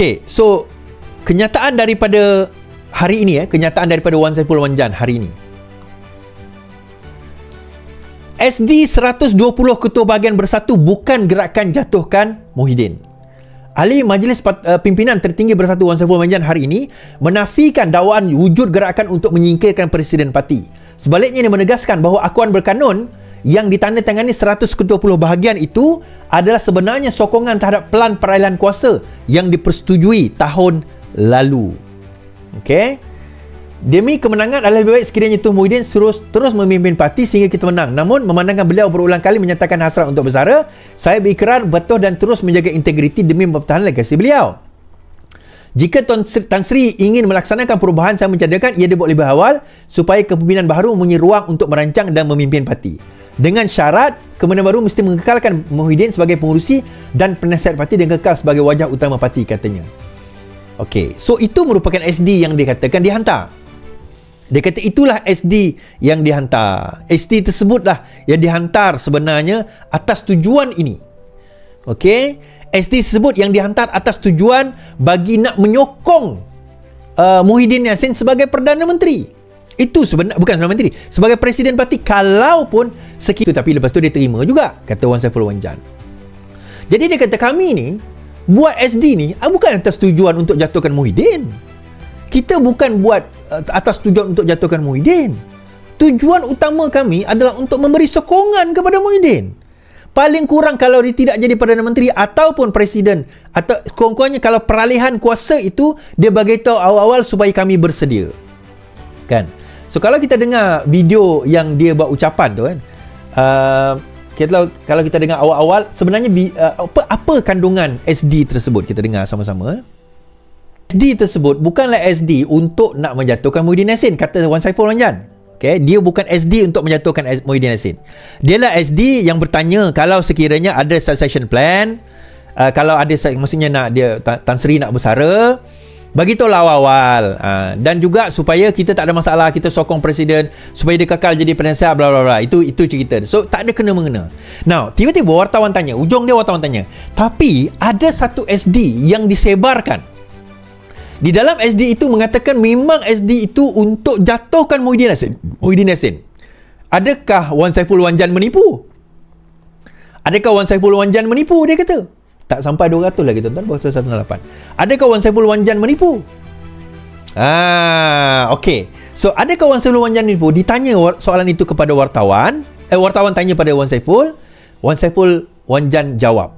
Okay, so kenyataan daripada hari ini eh, kenyataan daripada Wan Saiful Wanjan hari ini. SD 120 Ketua Bahagian Bersatu bukan gerakan jatuhkan Muhyiddin. Ahli Majlis uh, Pimpinan Tertinggi Bersatu Wan Saiful Wanjan hari ini menafikan dakwaan wujud gerakan untuk menyingkirkan Presiden Parti. Sebaliknya dia menegaskan bahawa akuan berkanun yang ditandatangani 120 bahagian itu adalah sebenarnya sokongan terhadap pelan peralihan kuasa yang dipersetujui tahun lalu. Okey? Demi kemenangan adalah lebih baik sekiranya Tun Muhyiddin terus terus memimpin parti sehingga kita menang. Namun memandangkan beliau berulang kali menyatakan hasrat untuk bersara, saya berikrar betul dan terus menjaga integriti demi mempertahankan legasi beliau. Jika Tan Sri ingin melaksanakan perubahan saya mencadangkan ia dibuat lebih awal supaya kepimpinan baru mempunyai ruang untuk merancang dan memimpin parti. Dengan syarat kepimpinan baru mesti mengekalkan Muhyiddin sebagai pengurusi dan penasihat parti dan kekal sebagai wajah utama parti katanya. Okey, so itu merupakan SD yang dikatakan dihantar. Dia kata itulah SD yang dihantar. SD tersebutlah yang dihantar sebenarnya atas tujuan ini. Okey, SD tersebut yang dihantar atas tujuan bagi nak menyokong uh, Muhyiddin Yassin sebagai Perdana Menteri. Itu sebenarnya bukan Perdana Menteri, sebagai Presiden Parti kalaupun sekitu tapi lepas tu dia terima juga kata Wan Saiful Wanjan. Jadi dia kata kami ni buat SD ni ah, bukan atas tujuan untuk jatuhkan Muhyiddin. Kita bukan buat uh, atas tujuan untuk jatuhkan Muhyiddin. Tujuan utama kami adalah untuk memberi sokongan kepada Muhyiddin. Paling kurang kalau dia tidak jadi Perdana Menteri ataupun Presiden atau kurang-kurangnya kalau peralihan kuasa itu dia bagi tahu awal-awal supaya kami bersedia. Kan? So kalau kita dengar video yang dia buat ucapan tu kan. Uh, kita kalau kita dengar awal-awal sebenarnya uh, apa apa kandungan SD tersebut kita dengar sama-sama eh? SD tersebut bukanlah SD untuk nak menjatuhkan Muhyiddin Yassin kata Wan Saiful Wanjan okay? dia bukan SD untuk menjatuhkan Muhyiddin Yassin dia lah SD yang bertanya kalau sekiranya ada succession plan uh, kalau ada maksudnya nak dia Tan Sri nak bersara bagi tahu lah awal-awal uh, dan juga supaya kita tak ada masalah kita sokong presiden supaya dia kekal jadi penasihat bla bla bla itu itu cerita so tak ada kena mengena now tiba-tiba wartawan tanya ujung dia wartawan tanya tapi ada satu SD yang disebarkan di dalam SD itu mengatakan memang SD itu untuk jatuhkan Muhyiddin Yassin. Muhyiddin Yassin. Adakah Wan Saiful Wanjan menipu? Adakah Wan Saiful Wanjan menipu? Dia kata. Tak sampai 200 lagi tuan-tuan. Baru 108. Adakah Wan Saiful Wanjan menipu? Ah, okey. So, adakah Wan Saiful Wanjan menipu? Ditanya soalan itu kepada wartawan. Eh, wartawan tanya pada Wan Saiful. Wan Saiful Wanjan jawab.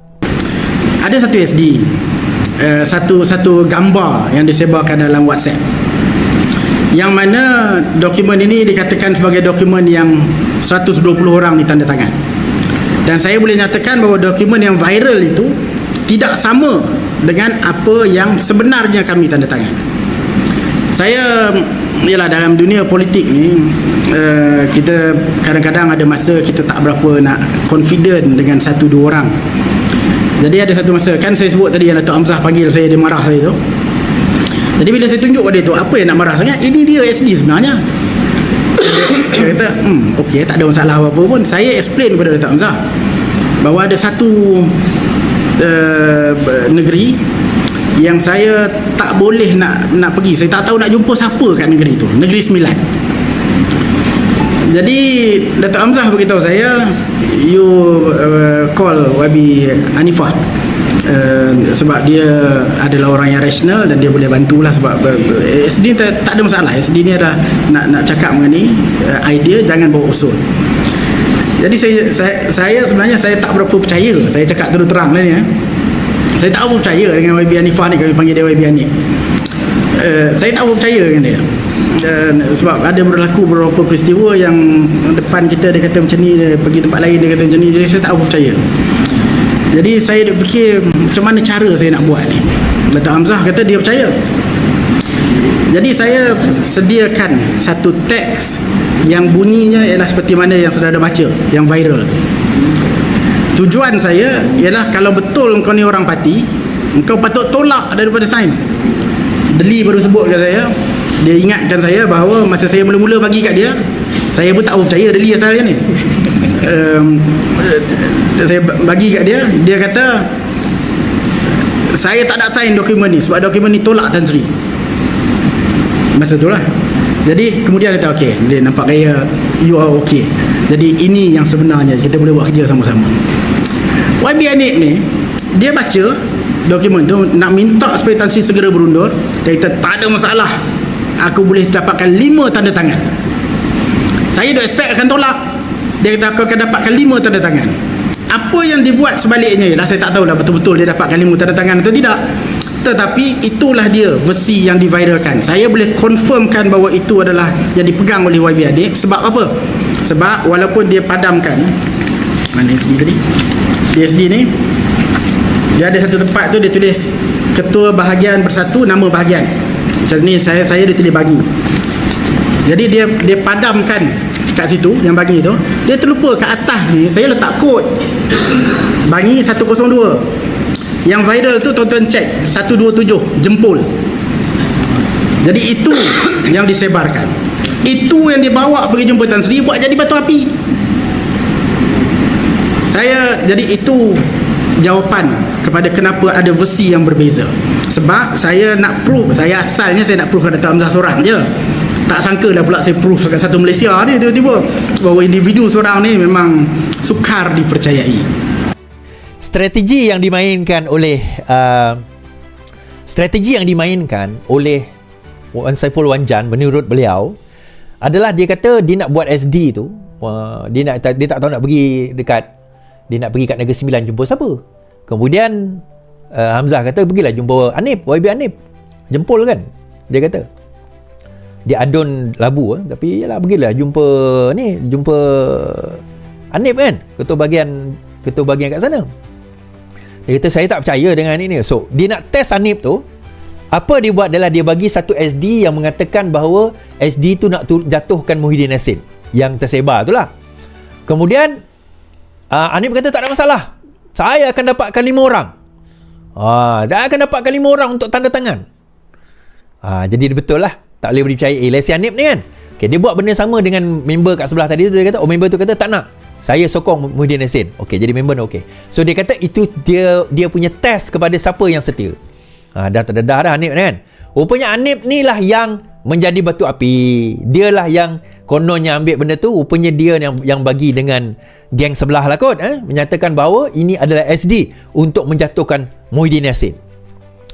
Ada satu SD uh, satu satu gambar yang disebarkan dalam WhatsApp yang mana dokumen ini dikatakan sebagai dokumen yang 120 orang ditandatangan dan saya boleh nyatakan bahawa dokumen yang viral itu tidak sama dengan apa yang sebenarnya kami tanda tangan saya ialah dalam dunia politik ni uh, kita kadang-kadang ada masa kita tak berapa nak confident dengan satu dua orang jadi ada satu masa kan saya sebut tadi yang Datuk Hamzah panggil saya dia marah saya tu. Jadi bila saya tunjuk pada tu apa yang nak marah sangat ini dia SD sebenarnya. Dia kata hmm okey tak ada masalah apa-apa pun saya explain kepada Datuk Hamzah bahawa ada satu uh, negeri yang saya tak boleh nak nak pergi. Saya tak tahu nak jumpa siapa kat negeri tu. Negeri sembilan. Jadi Datuk Hamzah beritahu saya you uh, call YB Hanifah. Uh, sebab dia adalah orang yang rasional dan dia boleh bantulah sebab uh, SD tak, tak ada masalah. SD ni adalah nak nak cakap mengenai uh, idea jangan bawa usul jadi saya, saya saya sebenarnya saya tak berapa percaya. Saya cakap terus terang lah ni eh. saya tak berapa percaya dengan YB Hanifah ni kami panggil dia YB Hanif. Uh, saya tak berapa percaya dengan dia. Dan sebab ada berlaku beberapa peristiwa yang depan kita dia kata macam ni dia pergi tempat lain dia kata macam ni. Jadi saya tak percaya. Jadi saya dia fikir macam mana cara saya nak buat ni. Datuk Hamzah kata dia percaya. Jadi saya sediakan satu teks yang bunyinya ialah seperti mana yang sudah ada baca yang viral tu. Tujuan saya ialah kalau betul kau ni orang parti kau patut tolak daripada sign Deli baru sebut ke saya dia ingatkan saya bahawa masa saya mula-mula bagi kat dia saya pun tak percaya Deli asalnya ni. Um, saya bagi kat dia dia kata saya tak nak sign dokumen ni sebab dokumen ni tolak Tan Sri. Masa tu lah jadi kemudian dia kata okey dia nampak gaya you are okay. Jadi ini yang sebenarnya kita boleh buat kerja sama-sama. YB Anip ni? Dia baca dokumen tu nak minta supaya Tan Sri segera berundur. Dia kata tak ada masalah. Aku boleh dapatkan lima tanda tangan. Saya dah expect akan tolak. Dia kata aku akan dapatkan lima tanda tangan. Apa yang dibuat sebaliknya ialah saya tak tahu lah betul-betul dia dapatkan lima tanda tangan atau tidak tetapi itulah dia versi yang diviralkan. Saya boleh confirmkan bahawa itu adalah yang dipegang oleh YB Adik. Sebab apa? Sebab walaupun dia padamkan mana SD tadi? DSD ni dia ada satu tempat tu dia tulis ketua bahagian bersatu nama bahagian. Macam ni saya saya dia tulis bagi. Jadi dia dia padamkan kat situ yang bagi tu. Dia terlupa kat atas ni saya letak kod bagi 102 yang viral tu tonton cek 127 jempol. Jadi itu yang disebarkan. Itu yang dibawa pergi jumpa Tan Sri buat jadi batu api. Saya jadi itu jawapan kepada kenapa ada versi yang berbeza. Sebab saya nak proof saya asalnya saya nak proof Dato' Hamzah seorang je. Tak sangka lah pula saya proof kat satu Malaysia ni tiba-tiba bahawa individu seorang ni memang sukar dipercayai strategi yang dimainkan oleh uh, strategi yang dimainkan oleh Wan Saiful Wanjan menurut beliau adalah dia kata dia nak buat SD tu uh, dia nak dia tak tahu nak pergi dekat dia nak pergi kat Negeri Sembilan jumpa siapa. Kemudian uh, Hamzah kata pergilah jumpa Anip YB Anip. Jempol kan? Dia kata. Dia adun labu eh? tapi yalah pergilah jumpa ni jumpa Anip kan? Ketua bahagian ketua bahagian kat sana dia kata saya tak percaya dengan ini. So, dia nak test Anip tu. Apa dia buat adalah dia bagi satu SD yang mengatakan bahawa SD tu nak tu, jatuhkan Muhyiddin Nassim. Yang tersebar tu lah. Kemudian, uh, Anip kata tak ada masalah. Saya akan dapatkan lima orang. Ah, dia akan dapatkan lima orang untuk tanda tangan. Ah, jadi betul lah. Tak boleh dipercayai. Eh, Lesi Anip ni kan. Okay, dia buat benda sama dengan member kat sebelah tadi. Dia kata, oh member tu kata tak nak. Saya sokong Muhyiddin Yassin. Okey, jadi member dah okey. So dia kata itu dia dia punya test kepada siapa yang setia. Ha, dah terdedah dah Anip kan. Rupanya Anip ni lah yang menjadi batu api. Dialah yang kononnya ambil benda tu. Rupanya dia yang yang bagi dengan geng sebelah lah kot. Eh? Menyatakan bahawa ini adalah SD untuk menjatuhkan Muhyiddin Yassin.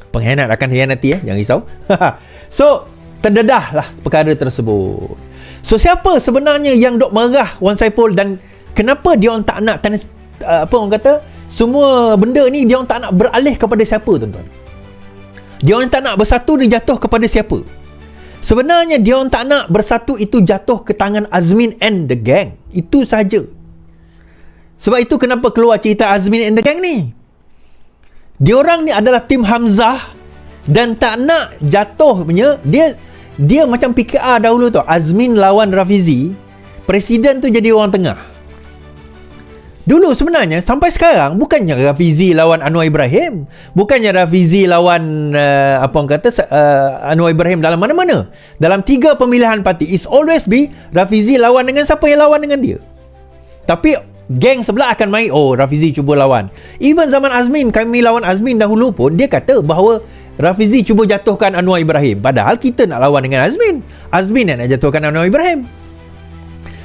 Pengkhianat akan hianati eh. Jangan risau. so, terdedah lah perkara tersebut. So, siapa sebenarnya yang dok marah Wan Saiful dan kenapa dia orang tak nak tanah uh, apa orang kata semua benda ni dia orang tak nak beralih kepada siapa tuan-tuan? Dia orang tak nak bersatu dia jatuh kepada siapa? Sebenarnya dia orang tak nak bersatu itu jatuh ke tangan Azmin and the gang. Itu saja sebab itu kenapa keluar cerita Azmin and the gang ni? Dia orang ni adalah tim Hamzah dan tak nak jatuh punya dia dia macam PKR dahulu tu. Azmin lawan Rafizi presiden tu jadi orang tengah Dulu sebenarnya sampai sekarang bukannya Rafizi lawan Anwar Ibrahim, bukannya Rafizi lawan uh, apa orang kata uh, Anwar Ibrahim dalam mana-mana. Dalam tiga pemilihan parti is always be Rafizi lawan dengan siapa yang lawan dengan dia. Tapi geng sebelah akan main oh Rafizi cuba lawan. Even zaman Azmin kami lawan Azmin dahulu pun dia kata bahawa Rafizi cuba jatuhkan Anwar Ibrahim padahal kita nak lawan dengan Azmin. Azmin yang nak jatuhkan Anwar Ibrahim.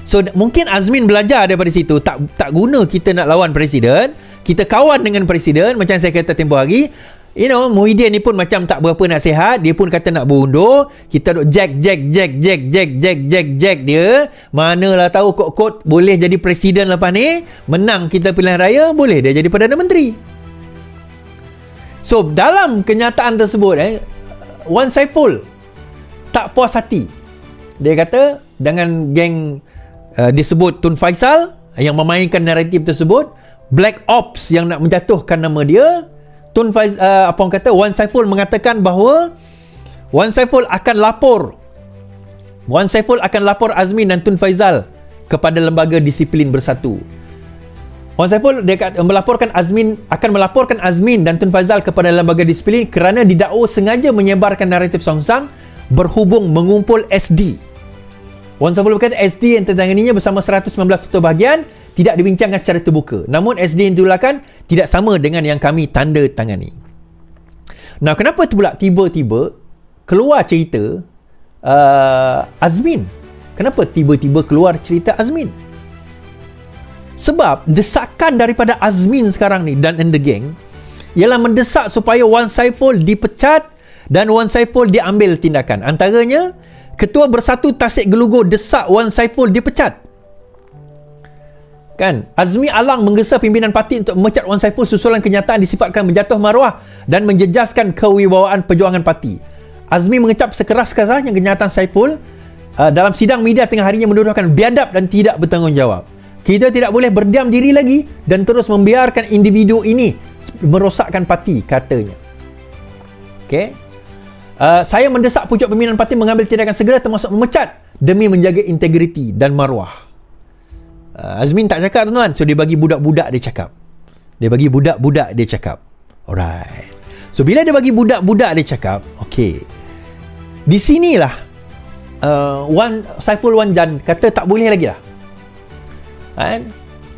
So mungkin Azmin belajar daripada situ tak tak guna kita nak lawan presiden, kita kawan dengan presiden macam saya kata tempoh hari. You know, Muhyiddin ni pun macam tak berapa nak sihat, dia pun kata nak berundur, kita duk jack jack jack jack jack jack jack jack dia. Manalah tahu kok-kok boleh jadi presiden lepas ni, menang kita pilihan raya, boleh dia jadi perdana menteri. So dalam kenyataan tersebut eh Wan Saiful tak puas hati. Dia kata dengan geng uh, disebut Tun Faisal yang memainkan naratif tersebut. Black Ops yang nak menjatuhkan nama dia. Tun Faisal uh, apa orang kata? Wan Saiful mengatakan bahawa Wan Saiful akan lapor. Wan Saiful akan lapor Azmin dan Tun Faizal kepada lembaga disiplin bersatu. Wan Saiful dia melaporkan Azmin akan melaporkan Azmin dan Tun Faizal kepada lembaga disiplin kerana didakwa sengaja menyebarkan naratif songsang berhubung mengumpul SD Wan Saiful berkata SD yang tertanganinya bersama 119 ketua bahagian tidak dibincangkan secara terbuka. Namun SD yang ditulakan tidak sama dengan yang kami tanda tangani. Nah, kenapa tu pula tiba-tiba keluar cerita uh, Azmin? Kenapa tiba-tiba keluar cerita Azmin? Sebab desakan daripada Azmin sekarang ni dan the gang ialah mendesak supaya Wan Saiful dipecat dan Wan Saiful diambil tindakan. Antaranya, Ketua Bersatu Tasik Gelugur desak Wan Saiful dipecat. Kan? Azmi Alang menggesa pimpinan parti untuk memecat Wan Saiful susulan kenyataan disifatkan menjatuh maruah dan menjejaskan kewibawaan perjuangan parti. Azmi mengecap sekeras-kerasnya kenyataan Saiful uh, dalam sidang media tengah harinya menuduhkan biadab dan tidak bertanggungjawab. Kita tidak boleh berdiam diri lagi dan terus membiarkan individu ini merosakkan parti, katanya. Okey. Uh, saya mendesak pucuk pimpinan parti mengambil tindakan segera termasuk memecat demi menjaga integriti dan maruah. Uh, Azmin tak cakap tuan-tuan. So dia bagi budak-budak dia cakap. Dia bagi budak-budak dia cakap. Alright. So bila dia bagi budak-budak dia cakap, okay. Di sinilah uh, Wan Saiful Wan Jan kata tak boleh lagi lah. Kan?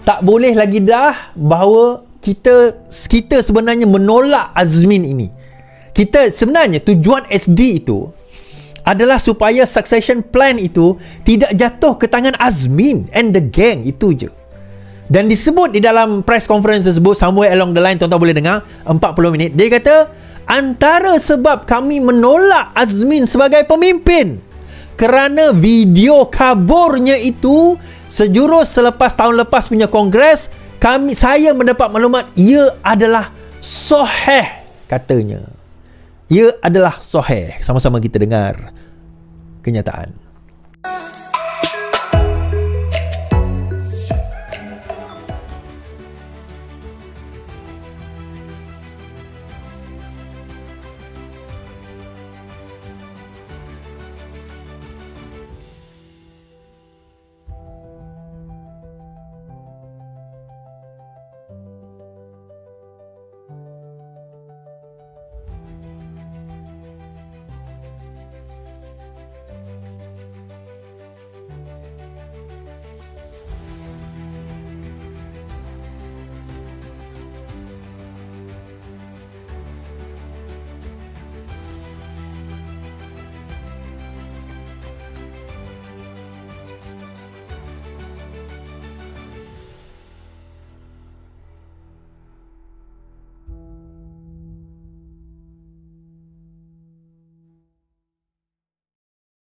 Tak boleh lagi dah bahawa kita kita sebenarnya menolak Azmin ini. Kita sebenarnya tujuan SD itu adalah supaya succession plan itu tidak jatuh ke tangan Azmin and the gang itu je. Dan disebut di dalam press conference tersebut somewhere along the line tuan-tuan boleh dengar 40 minit dia kata antara sebab kami menolak Azmin sebagai pemimpin kerana video kaburnya itu sejurus selepas tahun lepas punya kongres kami saya mendapat maklumat ia adalah soheh katanya ia adalah soheh. Sama-sama kita dengar kenyataan.